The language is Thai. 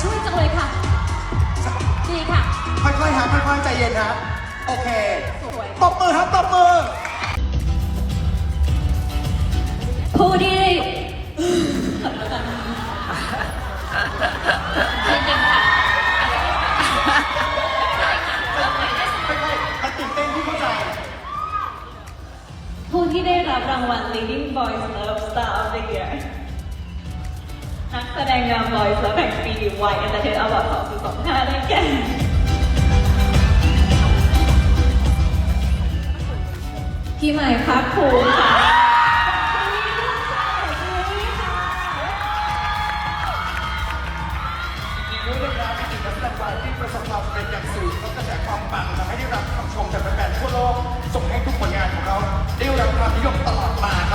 ช่วยจังเลยค่ะ ดีค่ะ ค่อยๆฮะค่อยๆใจเย็นครับโอเคตบมือครับตบมือ ผู้ที่ฮิตเต้นที่เข้าใจ ผู้ที่ได้รับรางวัล Leading Voice Love Star of the Year นักแสดงนำบอยเซอร์แห่งปีวายเอ็นเตอร์เทนอวอร์ด2025ได้แก่พี่ใหม่พักภูมิค่ะประสบความสำเร็จอย่างสูงและกระแสความปังทำให้ได้รับคำชมจากแฟนๆทั่วโลก ส่งให้ทุกผลงานของเราได้รับความนิยมตลอด